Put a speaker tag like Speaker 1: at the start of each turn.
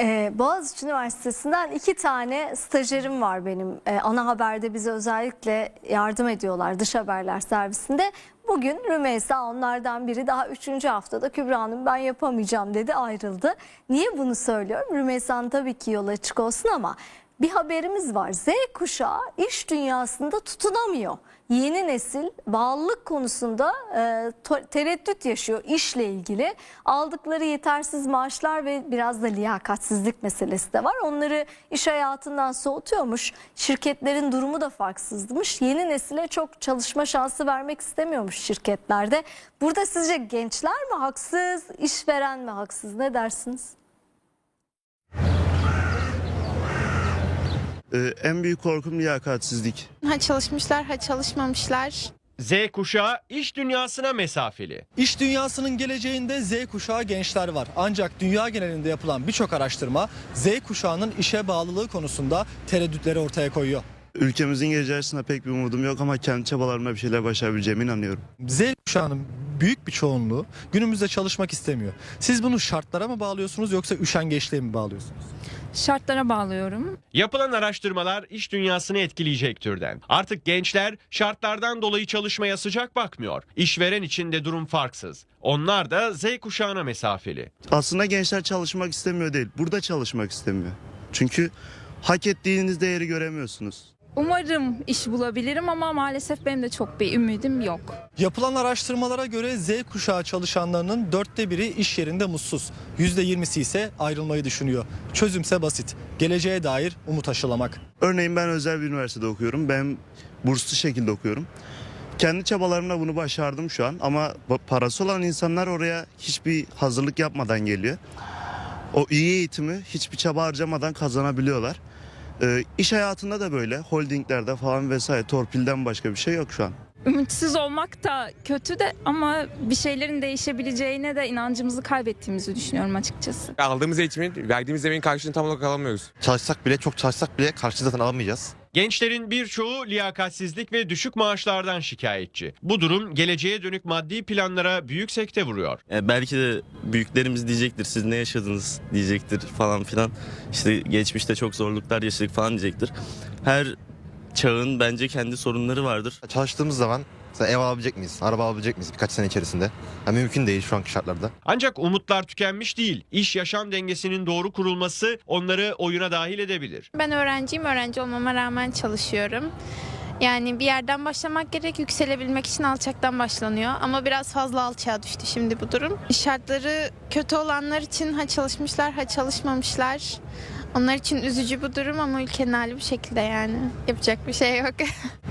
Speaker 1: Ee, Boğaziçi Üniversitesi'nden iki tane stajyerim var benim. Ee, ana haberde bize özellikle yardım ediyorlar dış haberler servisinde. Bugün Rümeysa onlardan biri daha üçüncü haftada Kübra Hanım ben yapamayacağım dedi ayrıldı. Niye bunu söylüyorum? Rümeysa'nın tabii ki yolu açık olsun ama bir haberimiz var. Z kuşağı iş dünyasında tutunamıyor. Yeni nesil bağlılık konusunda e, tereddüt yaşıyor işle ilgili. Aldıkları yetersiz maaşlar ve biraz da liyakatsizlik meselesi de var. Onları iş hayatından soğutuyormuş. Şirketlerin durumu da farksızmış. Yeni nesile çok çalışma şansı vermek istemiyormuş şirketlerde. Burada sizce gençler mi haksız, işveren mi haksız ne dersiniz?
Speaker 2: Ee, en büyük korkum liyakatsizlik.
Speaker 3: Ha çalışmışlar ha çalışmamışlar.
Speaker 4: Z kuşağı iş dünyasına mesafeli.
Speaker 5: İş dünyasının geleceğinde Z kuşağı gençler var. Ancak dünya genelinde yapılan birçok araştırma Z kuşağının işe bağlılığı konusunda tereddütleri ortaya koyuyor.
Speaker 2: Ülkemizin geleceğine pek bir umudum yok ama kendi çabalarımla bir şeyler başarabileceğime inanıyorum.
Speaker 5: Z kuşağının büyük bir çoğunluğu günümüzde çalışmak istemiyor. Siz bunu şartlara mı bağlıyorsunuz yoksa üşengeçliğe mi bağlıyorsunuz?
Speaker 6: Şartlara bağlıyorum.
Speaker 4: Yapılan araştırmalar iş dünyasını etkileyecek türden. Artık gençler şartlardan dolayı çalışmaya sıcak bakmıyor. İşveren için de durum farksız. Onlar da Z kuşağına mesafeli.
Speaker 2: Aslında gençler çalışmak istemiyor değil, burada çalışmak istemiyor. Çünkü hak ettiğiniz değeri göremiyorsunuz.
Speaker 6: Umarım iş bulabilirim ama maalesef benim de çok bir ümidim yok.
Speaker 5: Yapılan araştırmalara göre Z kuşağı çalışanlarının dörtte biri iş yerinde mutsuz. Yüzde yirmisi ise ayrılmayı düşünüyor. Çözümse basit. Geleceğe dair umut aşılamak.
Speaker 2: Örneğin ben özel bir üniversitede okuyorum. Ben burslu şekilde okuyorum. Kendi çabalarımla bunu başardım şu an ama parası olan insanlar oraya hiçbir hazırlık yapmadan geliyor. O iyi eğitimi hiçbir çaba harcamadan kazanabiliyorlar. Ee, iş hayatında da böyle holdinglerde falan vesaire torpilden başka bir şey yok şu an.
Speaker 6: Ümitsiz olmak da kötü de ama bir şeylerin değişebileceğine de inancımızı kaybettiğimizi düşünüyorum açıkçası.
Speaker 7: Aldığımız eğitimin, verdiğimiz emeğin karşılığını tam olarak alamıyoruz.
Speaker 8: Çalışsak bile çok çalışsak bile karşı zaten alamayacağız.
Speaker 4: Gençlerin birçoğu liyakatsizlik ve düşük maaşlardan şikayetçi. Bu durum geleceğe dönük maddi planlara büyük sekte vuruyor.
Speaker 9: E, belki de büyüklerimiz diyecektir siz ne yaşadınız diyecektir falan filan. İşte geçmişte çok zorluklar yaşadık falan diyecektir. Her çağın bence kendi sorunları vardır.
Speaker 8: Çalıştığımız zaman mesela ev alabilecek miyiz, araba alabilecek miyiz birkaç sene içerisinde? Ha, mümkün değil şu anki şartlarda.
Speaker 4: Ancak umutlar tükenmiş değil. İş yaşam dengesinin doğru kurulması onları oyuna dahil edebilir.
Speaker 3: Ben öğrenciyim öğrenci olmama rağmen çalışıyorum. Yani bir yerden başlamak gerek yükselebilmek için alçaktan başlanıyor ama biraz fazla alçağa düştü şimdi bu durum. Şartları kötü olanlar için ha çalışmışlar ha çalışmamışlar. Onlar için üzücü bu durum ama ülkenin hali bu şekilde yani. Yapacak bir şey yok.